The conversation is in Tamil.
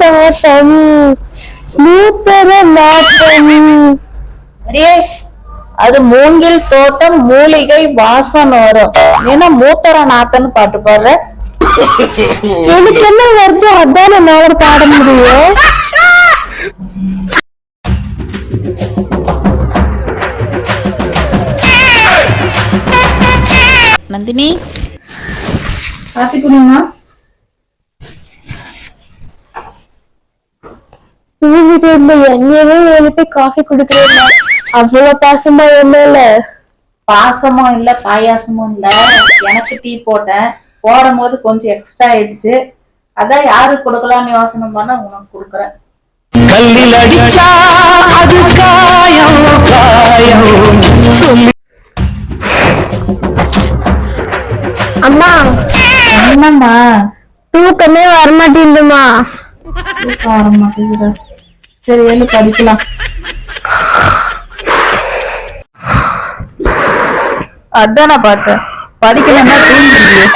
தோட்டம் மூத்தர நாட்டம் அடே அது மூங்கில் தோட்டம் மூலிகை வாசம் வரும் ஏன்னா மூத்தர நாத்தன்னு பாட்டு பாடுற? எனக்கு என்ன வருதோ? அதான் என்னால பாட முடியும் நந்தினி? காஃபி தூங்கிட்டு இருந்த என்னையவே எழுப்பி காஃபி குடுக்கறேன் அவ்வளவு பாசமா என்ன பாசமும் இல்ல பாயாசமும் இல்ல. எனக்கு டீ போட்டேன். போடும் போது கொஞ்சம் எக்ஸ்ட்ரா ஆயிடுச்சு. அதான் யாருக்கு கொடுக்கலாம்னு யோசனை பண்ண உனக்கு கொடுக்குறேன். கல்லில் அடிச்சா அது காயம் காயம். சொல்லி. அம்மா. என்னம்மா? தூக்கமே வரமாட்டேங்குதுமா தூக்கம் வர மாட்டேங்குது சரி எழுந்து படிக்கலாம். அதான் நான் பார்த்தேன். படிக்கலன்னா தூங்கிடுவியே.